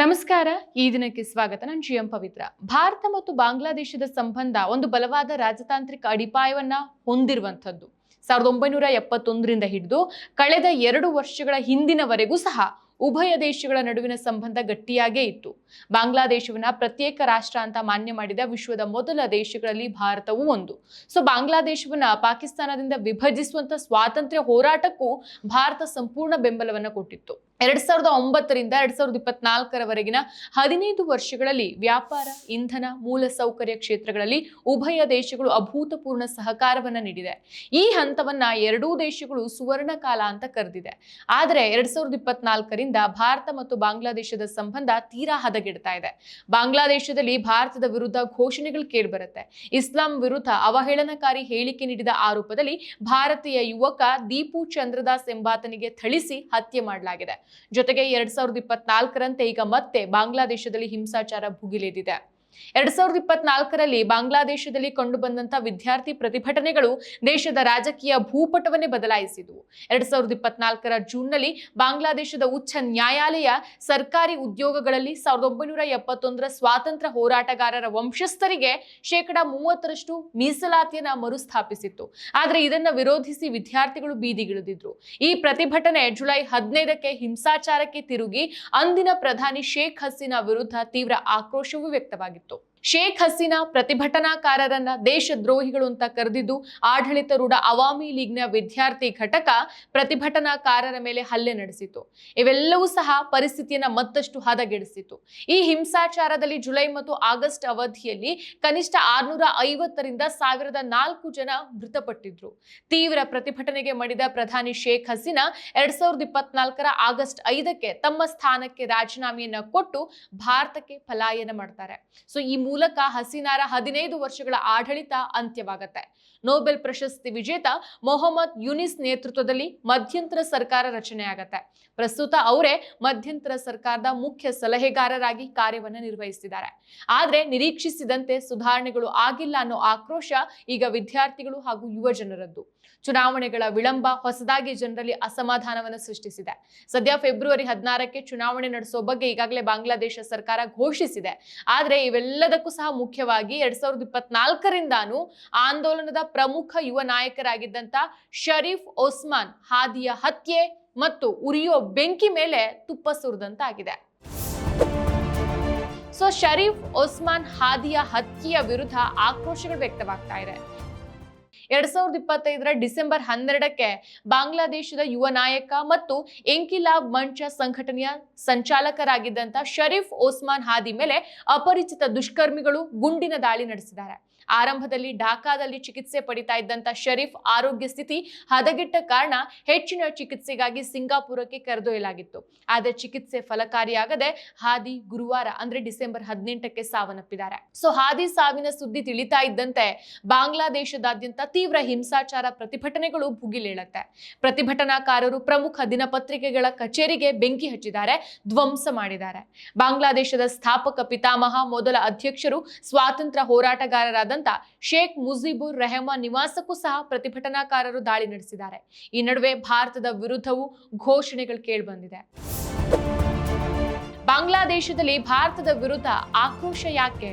ನಮಸ್ಕಾರ, ಈ ದಿನಕ್ಕೆ ಸ್ವಾಗತ. ನಾನು ಜಿ ಎಂ ಪವಿತ್ರ. ಭಾರತ ಮತ್ತು ಬಾಂಗ್ಲಾದೇಶದ ಸಂಬಂಧ ಒಂದು ಬಲವಾದ ರಾಜತಾಂತ್ರಿಕ ಅಡಿಪಾಯವನ್ನ ಹೊಂದಿರುವಂಥದ್ದು. ಸಾವಿರದ ಒಂಬೈನೂರ ಎಪ್ಪತ್ತೊಂದರಿಂದ ಹಿಡಿದು ಕಳೆದ ಎರಡು ವರ್ಷಗಳ ಹಿಂದಿನವರೆಗೂ ಸಹ ಉಭಯ ದೇಶಗಳ ನಡುವಿನ ಸಂಬಂಧ ಗಟ್ಟಿಯಾಗೇ ಇತ್ತು. ಬಾಂಗ್ಲಾದೇಶವನ್ನ ಪ್ರತ್ಯೇಕ ರಾಷ್ಟ್ರ ಅಂತ ಮಾನ್ಯ ಮಾಡಿದ ವಿಶ್ವದ ಮೊದಲ ದೇಶಗಳಲ್ಲಿ ಭಾರತವೂ ಒಂದು. ಸೊ ಬಾಂಗ್ಲಾದೇಶವನ್ನ ಪಾಕಿಸ್ತಾನದಿಂದ ವಿಭಜಿಸುವಂತ ಸ್ವಾತಂತ್ರ್ಯ ಹೋರಾಟಕ್ಕೂ ಭಾರತ ಸಂಪೂರ್ಣ ಬೆಂಬಲವನ್ನ ಕೊಟ್ಟಿತ್ತು. ಎರಡ್ ಸಾವಿರದ ಒಂಬತ್ತರಿಂದ ಎರಡ್ ಸಾವಿರದ ಇಪ್ಪತ್ನಾಲ್ಕರವರೆಗಿನ ಹದಿನೈದು ವರ್ಷಗಳಲ್ಲಿ ವ್ಯಾಪಾರ, ಇಂಧನ ಮೂಲಸೌಕರ್ಯ ಕ್ಷೇತ್ರಗಳಲ್ಲಿ ಉಭಯ ದೇಶಗಳು ಅಭೂತಪೂರ್ಣ ಸಹಕಾರವನ್ನ ನೀಡಿದೆ. ಈ ಹಂತವನ್ನ ಎರಡೂ ದೇಶಗಳು ಸುವರ್ಣ ಕಾಲ ಅಂತ ಕರೆದಿದೆ. ಆದರೆ ಎರಡ್ ಸಾವಿರದ ಇಪ್ಪತ್ನಾಲ್ಕರಿಂದ ಭಾರತ ಮತ್ತು ಬಾಂಗ್ಲಾದೇಶದ ಸಂಬಂಧ ತೀರಾ ಹದಗೆಡ್ತಾ ಇದೆ. ಬಾಂಗ್ಲಾದೇಶದಲ್ಲಿ ಭಾರತದ ವಿರುದ್ಧ ಘೋಷಣೆಗಳು ಕೇಳಿಬರುತ್ತೆ. ಇಸ್ಲಾಂ ವಿರುದ್ಧ ಅವಹೇಳನಕಾರಿ ಹೇಳಿಕೆ ನೀಡಿದ ಆರೋಪದಲ್ಲಿ ಭಾರತೀಯ ಯುವಕ ದೀಪು ಚಂದ್ರದಾಸ್ ಎಂಬಾತನಿಗೆ ಥಳಿಸಿ ಹತ್ಯೆ ಮಾಡಲಾಗಿದೆ. ಜೊತೆಗೆ ಎರಡ್ ಸಾವಿರದ ಇಪ್ಪತ್ನಾಲ್ಕರಂತೆ ಈಗ ಮತ್ತೆ ಬಾಂಗ್ಲಾದೇಶದಲ್ಲಿ ಹಿಂಸಾಚಾರ ಭುಗಿಲೆದಿದೆ. ಎರಡ್ ಸಾವಿರದ ಇಪ್ಪತ್ನಾಲ್ಕರಲ್ಲಿ ಬಾಂಗ್ಲಾದೇಶದಲ್ಲಿ ಕಂಡುಬಂದಂತ ವಿದ್ಯಾರ್ಥಿ ಪ್ರತಿಭಟನೆಗಳು ದೇಶದ ರಾಜಕೀಯ ಭೂಪಟವನ್ನೇ ಬದಲಾಯಿಸಿದವು. ಎರಡ್ ಸಾವಿರದ ಇಪ್ಪತ್ನಾಲ್ಕರ ಜೂನ್ನಲ್ಲಿ ಬಾಂಗ್ಲಾದೇಶದ ಉಚ್ಚ ನ್ಯಾಯಾಲಯ ಸರ್ಕಾರಿ ಉದ್ಯೋಗಗಳಲ್ಲಿ ಸಾವಿರದ ಒಂಬೈನೂರ ಎಪ್ಪತ್ತೊಂದರ ಸ್ವಾತಂತ್ರ್ಯ ಹೋರಾಟಗಾರರ ವಂಶಸ್ಥರಿಗೆ ಶೇಕಡ ಮೂವತ್ತರಷ್ಟು ಮೀಸಲಾತಿಯನ್ನ ಮರುಸ್ಥಾಪಿಸಿತ್ತು. ಆದರೆ ಇದನ್ನ ವಿರೋಧಿಸಿ ವಿದ್ಯಾರ್ಥಿಗಳು ಬೀದಿಗಿಳಿದಿದ್ರು. ಈ ಪ್ರತಿಭಟನೆ ಜುಲೈ ಹದಿನೈದಕ್ಕೆ ಹಿಂಸಾಚಾರಕ್ಕೆ ತಿರುಗಿ ಅಂದಿನ ಪ್ರಧಾನಿ ಶೇಖ್ ಹಸೀನಾ ವಿರುದ್ಧ ತೀವ್ರ ಆಕ್ರೋಶವೂ ವ್ಯಕ್ತವಾಗಿತ್ತು. ト。ಶೇಖ್ ಹಸೀನಾ ಪ್ರತಿಭಟನಾಕಾರರನ್ನ ದೇಶದ್ರೋಹಿಗಳು ಅಂತ ಕರೆದಿದ್ದು ಆಡಳಿತಾರೂಢ ಅವಾಮಿ ಲೀಗ್ನ ವಿದ್ಯಾರ್ಥಿ ಘಟಕ ಪ್ರತಿಭಟನಾಕಾರರ ಮೇಲೆ ಹಲ್ಲೆ ನಡೆಸಿತು ಇವೆಲ್ಲವೂ ಸಹ ಪರಿಸ್ಥಿತಿಯನ್ನ ಮತ್ತಷ್ಟು ಹದಗೆಡಿಸಿತು ಈ ಹಿಂಸಾಚಾರದಲ್ಲಿ ಜುಲೈ ಮತ್ತು ಆಗಸ್ಟ್ ಅವಧಿಯಲ್ಲಿ ಕನಿಷ್ಠ ಆರ್ನೂರ ಐವತ್ತರಿಂದ ಸಾವಿರದ ನಾಲ್ಕು ಜನ ಮೃತಪಟ್ಟಿದ್ರು. ತೀವ್ರ ಪ್ರತಿಭಟನೆಗೆ ಮಡಿದ ಪ್ರಧಾನಿ ಶೇಖ್ ಹಸೀನಾ ಎರಡ್ ಸಾವಿರದ ಇಪ್ಪತ್ನಾಲ್ಕರ ಆಗಸ್ಟ್ ಐದಕ್ಕೆ ತಮ್ಮ ಸ್ಥಾನಕ್ಕೆ ರಾಜೀನಾಮೆಯನ್ನ ಕೊಟ್ಟು ಭಾರತಕ್ಕೆ ಪಲಾಯನ ಮಾಡ್ತಾರೆ. ಸೊ ಈ ಮೂಲಕ ಹಸೀನಾರ ಹದಿನೈದು ವರ್ಷಗಳ ಆಡಳಿತ ಅಂತ್ಯವಾಗತ್ತೆ. ನೋಬೆಲ್ ಪ್ರಶಸ್ತಿ ವಿಜೇತ ಮೊಹಮ್ಮದ್ ಯುನಿಸ್ ನೇತೃತ್ವದಲ್ಲಿ ಮಧ್ಯಂತರ ಸರ್ಕಾರ ರಚನೆಯಾಗತ್ತೆ ಪ್ರಸ್ತುತ ಅವರೇ ಮಧ್ಯಂತರ ಸರ್ಕಾರದ ಮುಖ್ಯ ಸಲಹೆಗಾರರಾಗಿ ಕಾರ್ಯವನ್ನು ನಿರ್ವಹಿಸಿದ್ದಾರೆ ಆದರೆ ನಿರೀಕ್ಷಿಸಿದಂತೆ ಸುಧಾರಣೆಗಳು ಆಗಿಲ್ಲ ಅನ್ನೋ ಆಕ್ರೋಶ ಈಗ ವಿದ್ಯಾರ್ಥಿಗಳು ಹಾಗೂ ಯುವ ಜನರದ್ದು. ಚುನಾವಣೆಗಳ ವಿಳಂಬ ಹೊಸದಾಗಿ ಜನರಲ್ಲಿ ಅಸಮಾಧಾನವನ್ನು ಸೃಷ್ಟಿಸಿದೆ. ಸದ್ಯ ಫೆಬ್ರವರಿ ಹದಿನಾರಕ್ಕೆ ಚುನಾವಣೆ ನಡೆಸೋ ಬಗ್ಗೆ ಈಗಾಗಲೇ ಬಾಂಗ್ಲಾದೇಶ ಸರ್ಕಾರ ಘೋಷಿಸಿದೆ. ಆದ್ರೆ ಇವೆಲ್ಲದಕ್ಕೂ ಸಹ ಮುಖ್ಯವಾಗಿ ಎರಡ್ ಸಾವಿರದ ಇಪ್ಪತ್ನಾಲ್ಕರಿಂದಾನು ಆಂದೋಲನದ ಪ್ರಮುಖ ಯುವ ನಾಯಕರಾಗಿದ್ದಂತ ಶರೀಫ್ ಒಸ್ಮಾನ್ ಹಾದಿಯ ಹತ್ಯೆ ಮತ್ತು ಉರಿಯೋ ಬೆಂಕಿ ಮೇಲೆ ತುಪ್ಪ ಸುರಿದಂತಾಗಿದೆ. ಸೊ ಶರೀಫ್ ಒಸ್ಮಾನ್ ಹಾದಿಯ ಹತ್ಯೆಯ ವಿರುದ್ಧ ಆಕ್ರೋಶಗಳು ವ್ಯಕ್ತವಾಗ್ತಾ ಇದೆ. ಎರಡ್ ಸಾವಿರದ ಇಪ್ಪತ್ತೈದರ ಡಿಸೆಂಬರ್ ಹನ್ನೆರಡಕ್ಕೆ ಬಾಂಗ್ಲಾದೇಶದ ಯುವ ನಾಯಕ ಮತ್ತು ಎಂಕಿಲಾಬ್ ಮಂಚ ಸಂಘಟನೆಯ ಸಂಚಾಲಕರಾಗಿದ್ದಂತ ಶರೀಫ್ ಓಸ್ಮಾನ್ ಹಾದಿ ಮೇಲೆ ಅಪರಿಚಿತ ದುಷ್ಕರ್ಮಿಗಳು ಗುಂಡಿನ ದಾಳಿ ನಡೆಸಿದ್ದಾರೆ. ಆರಂಭದಲ್ಲಿ ಢಾಕಾದಲ್ಲಿ ಚಿಕಿತ್ಸೆ ಪಡಿತಾ ಇದ್ದಂತ ಶರೀಫ್ ಆರೋಗ್ಯ ಸ್ಥಿತಿ ಹದಗೆಟ್ಟ ಕಾರಣ ಹೆಚ್ಚಿನ ಚಿಕಿತ್ಸೆಗಾಗಿ ಸಿಂಗಾಪುರಕ್ಕೆ ಕರೆದೊಯ್ಯಲಾಗಿತ್ತು. ಆದರೆ ಚಿಕಿತ್ಸೆ ಫಲಕಾರಿಯಾಗದೆ ಹಾದಿ ಗುರುವಾರ, ಅಂದ್ರೆ ಡಿಸೆಂಬರ್ ಹದಿನೆಂಟಕ್ಕೆ ಸಾವನ್ನಪ್ಪಿದ್ದಾರೆ. ಸೊ ಹಾದಿ ಸಾವಿನ ಸುದ್ದಿ ತಿಳಿತಾ ಇದ್ದಂತೆ ಬಾಂಗ್ಲಾದೇಶದಾದ್ಯಂತ ತೀವ್ರ ಹಿಂಸಾಚಾರ ಪ್ರತಿಭಟನೆಗಳು ಭುಗಿಲೇಳತ್ತೆ. ಪ್ರತಿಭಟನಾಕಾರರು ಪ್ರಮುಖ ದಿನಪತ್ರಿಕೆಗಳ ಕಚೇರಿಗೆ ಬೆಂಕಿ ಹಚ್ಚಿದ್ದಾರೆ, ಧ್ವಂಸ ಮಾಡಿದ್ದಾರೆ. ಬಾಂಗ್ಲಾದೇಶದ ಸ್ಥಾಪಕ ಪಿತಾಮಹ, ಮೊದಲ ಅಧ್ಯಕ್ಷರು, ಸ್ವಾತಂತ್ರ್ಯ ಹೋರಾಟಗಾರರಾದಂತ ಶೇಖ್ ಮುಜೀಬುರ್ ರೆಹಮಾನ್ ನಿವಾಸಕ್ಕೂ ಸಹ ಪ್ರತಿಭಟನಾಕಾರರು ದಾಳಿ ನಡೆಸಿದ್ದಾರೆ. ಈ ನಡುವೆ ಭಾರತದ ವಿರುದ್ಧವೂ ಘೋಷಣೆಗಳು ಕೇಳಿಬಂದಿದೆ. ಬಾಂಗ್ಲಾದೇಶದಲ್ಲಿ ಭಾರತದ ವಿರುದ್ಧ ಆಕ್ರೋಶ ಯಾಕೆ?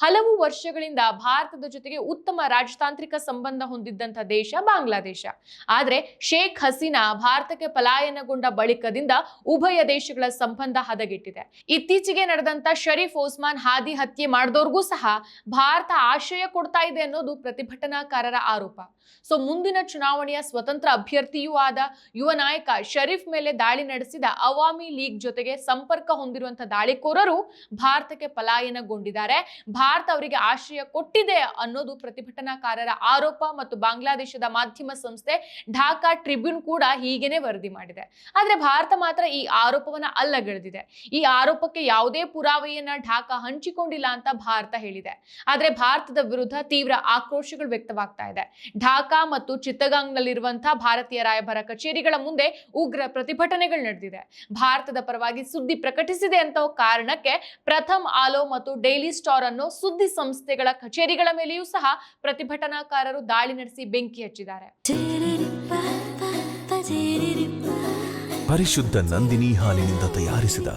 ಹಲವು ವರ್ಷಗಳಿಂದ ಭಾರತದ ಜೊತೆಗೆ ಉತ್ತಮ ರಾಜತಾಂತ್ರಿಕ ಸಂಬಂಧ ಹೊಂದಿದ್ದಂಥ ದೇಶ ಬಾಂಗ್ಲಾದೇಶ. ಆದರೆ ಶೇಖ್ ಹಸೀನಾ ಭಾರತಕ್ಕೆ ಪಲಾಯನಗೊಂಡ ಬಳಿಕದಿಂದ ಉಭಯ ದೇಶಗಳ ಸಂಬಂಧ ಹದಗೆಟ್ಟಿದೆ. ಇತ್ತೀಚೆಗೆ ನಡೆದಂತ ಶರೀಫ್ ಓಸ್ಮಾನ್ ಹಾದಿ ಹತ್ಯೆ ಮಾಡಿದವ್ರಿಗೂ ಸಹ ಭಾರತ ಆಶ್ರಯ ಕೊಡ್ತಾ ಇದೆ ಅನ್ನೋದು ಪ್ರತಿಭಟನಾಕಾರರ ಆರೋಪ. ಸೊ ಮುಂದಿನ ಚುನಾವಣೆಯ ಸ್ವತಂತ್ರ ಅಭ್ಯರ್ಥಿಯೂ ಆದ ಯುವ ನಾಯಕ ಶರೀಫ್ ಮೇಲೆ ದಾಳಿ ನಡೆಸಿದ ಅವಾಮಿ ಲೀಗ್ ಜೊತೆಗೆ ಸಂಪರ್ಕ ಹೊಂದಿರುವಂತಹ ದಾಳಿಕೋರರು ಭಾರತಕ್ಕೆ ಪಲಾಯನಗೊಂಡಿದ್ದಾರೆ. ಭಾರತ ಅವರಿಗೆ ಆಶ್ರಯ ಕೊಟ್ಟಿದೆ ಅನ್ನೋದು ಪ್ರತಿಭಟನಾಕಾರರ ಆರೋಪ ಮತ್ತು ಬಾಂಗ್ಲಾದೇಶದ ಮಾಧ್ಯಮ ಸಂಸ್ಥೆ ಢಾಕಾ ಟ್ರಿಬ್ಯೂನ್ ಕೂಡ ಹೀಗೇನೆ ವರದಿ ಮಾಡಿದೆ. ಆದ್ರೆ ಭಾರತ ಮಾತ್ರ ಈ ಆರೋಪವನ್ನ ಅಲ್ಲಗೆಳೆದಿದೆ. ಈ ಆರೋಪಕ್ಕೆ ಯಾವುದೇ ಪುರಾವೆಯನ್ನ ಢಾಕಾ ಹಂಚಿಕೊಂಡಿಲ್ಲ ಅಂತ ಭಾರತ ಹೇಳಿದೆ. ಆದ್ರೆ ಭಾರತದ ವಿರುದ್ಧ ತೀವ್ರ ಆಕ್ರೋಶಗಳು ವ್ಯಕ್ತವಾಗ್ತಾ ಇದೆ. ಮತ್ತು ಚಿತ್ತಗಾಂಗ್ನಲ್ಲಿರುವಂತಹ ಭಾರತೀಯ ರಾಯಭಾರ ಕಚೇರಿಗಳ ಮುಂದೆ ಉಗ್ರ ಪ್ರತಿಭಟನೆಗಳು ನಡೆದಿದೆ. ಭಾರತದ ಪರವಾಗಿ ಸುದ್ದಿ ಪ್ರಕಟಿಸಿದೆ ಅಂತ ಕಾರಣಕ್ಕೆ ಪ್ರಥಮ್ ಆಲೋ ಮತ್ತು ಡೈಲಿ ಸ್ಟಾರ್ ಅನ್ನೋ ಸುದ್ದಿ ಸಂಸ್ಥೆಗಳ ಕಚೇರಿಗಳ ಮೇಲೆಯೂ ಸಹ ಪ್ರತಿಭಟನಾಕಾರರು ದಾಳಿ ನಡೆಸಿ ಬೆಂಕಿ ಹಚ್ಚಿದ್ದಾರೆ. ಪರಿಶುದ್ಧ ನಂದಿನಿ ಹಾಲಿನಿಂದ ತಯಾರಿಸಿದ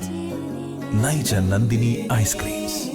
ನೈಜ ನಂದಿನಿ ಐಸ್ ಕ್ರೀಮ್ಸ್.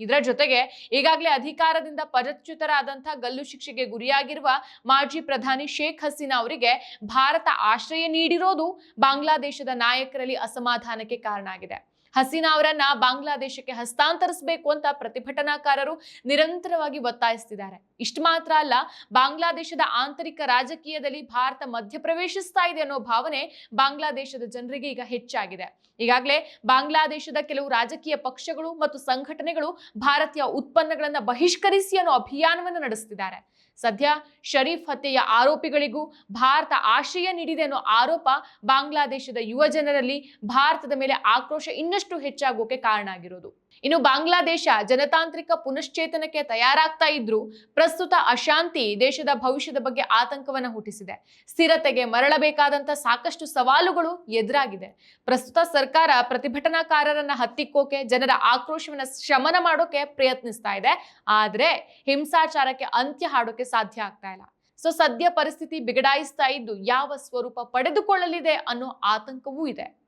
ಇದರ ಜೊತೆಗೆ ಈಗಾಗಲೇ ಅಧಿಕಾರದಿಂದ ಪದಚ್ಯುತರಾದಂಥ ಗಲ್ಲು ಶಿಕ್ಷೆಗೆ ಗುರಿಯಾಗಿರುವ ಮಾಜಿ ಪ್ರಧಾನಿ ಶೇಖ್ ಹಸೀನಾ ಅವರಿಗೆ ಭಾರತ ಆಶ್ರಯ ನೀಡಿರೋದು ಬಾಂಗ್ಲಾದೇಶದ ನಾಯಕರಲ್ಲಿ ಅಸಮಾಧಾನಕ್ಕೆ ಕಾರಣ ಆಗಿದೆ. ಹಸೀನಾ ಅವರನ್ನ ಬಾಂಗ್ಲಾದೇಶಕ್ಕೆ ಹಸ್ತಾಂತರಿಸಬೇಕು ಅಂತ ಪ್ರತಿಭಟನಾಕಾರರು ನಿರಂತರವಾಗಿ ಒತ್ತಾಯಿಸ್ತಿದ್ದಾರೆ. ಇಷ್ಟು ಮಾತ್ರ ಅಲ್ಲ, ಬಾಂಗ್ಲಾದೇಶದ ಆಂತರಿಕ ರಾಜಕೀಯದಲ್ಲಿ ಭಾರತ ಮಧ್ಯಪ್ರವೇಶಿಸ್ತಾ ಇದೆ ಅನ್ನೋ ಭಾವನೆ ಬಾಂಗ್ಲಾದೇಶದ ಜನರಿಗೆ ಈಗ ಹೆಚ್ಚಾಗಿದೆ. ಈಗಾಗಲೇ ಬಾಂಗ್ಲಾದೇಶದ ಕೆಲವು ರಾಜಕೀಯ ಪಕ್ಷಗಳು ಮತ್ತು ಸಂಘಟನೆಗಳು ಭಾರತೀಯ ಉತ್ಪನ್ನಗಳನ್ನು ಬಹಿಷ್ಕರಿಸಿ ಅನ್ನೋ ಅಭಿಯಾನವನ್ನು ನಡೆಸ್ತಿದ್ದಾರೆ. ಸದ್ಯ ಶರೀಫ್ ಹತ್ಯೆಯ ಆರೋಪಿಗಳಿಗೂ ಭಾರತ ಆಶ್ರಯ ನೀಡಿದೆ ಅನ್ನೋ ಆರೋಪ ಬಾಂಗ್ಲಾದೇಶದ ಯುವ ಜನರಲ್ಲಿ ಭಾರತದ ಮೇಲೆ ಆಕ್ರೋಶ ಇನ್ನಷ್ಟು ಹೆಚ್ಚಾಗೋಕೆ ಕಾರಣ ಆಗಿರೋದು. ಇನ್ನು ಬಾಂಗ್ಲಾದೇಶ ಜನತಾಂತ್ರಿಕ ಪುನಶ್ಚೇತನಕ್ಕೆ ತಯಾರಾಗ್ತಾ ಇದ್ರೂ ಪ್ರಸ್ತುತ ಅಶಾಂತಿ ದೇಶದ ಭವಿಷ್ಯದ ಬಗ್ಗೆ ಆತಂಕವನ್ನ ಹುಟ್ಟಿಸಿದೆ. ಸ್ಥಿರತೆಗೆ ಮರಳಬೇಕಾದಂತ ಸಾಕಷ್ಟು ಸವಾಲುಗಳು ಎದುರಾಗಿದೆ. ಪ್ರಸ್ತುತ ಸರ್ಕಾರ ಪ್ರತಿಭಟನಾಕಾರರನ್ನ ಹತ್ತಿಕ್ಕೋಕೆ, ಜನರ ಆಕ್ರೋಶವನ್ನ ಶಮನ ಮಾಡೋಕೆ ಪ್ರಯತ್ನಿಸ್ತಾ ಇದೆ. ಆದ್ರೆ ಹಿಂಸಾಚಾರಕ್ಕೆ ಅಂತ್ಯ ಹಾಡೋಕೆ ಸಾಧ್ಯ ಆಗ್ತಾ ಇಲ್ಲ. ಸೊ, ಸದ್ಯ ಪರಿಸ್ಥಿತಿ ಬಿಗಡಾಯಿಸ್ತಾ ಇದ್ದು ಯಾವ ಸ್ವರೂಪ ಪಡೆದುಕೊಳ್ಳಲಿದೆ ಅನ್ನೋ ಆತಂಕವೂ ಇದೆ.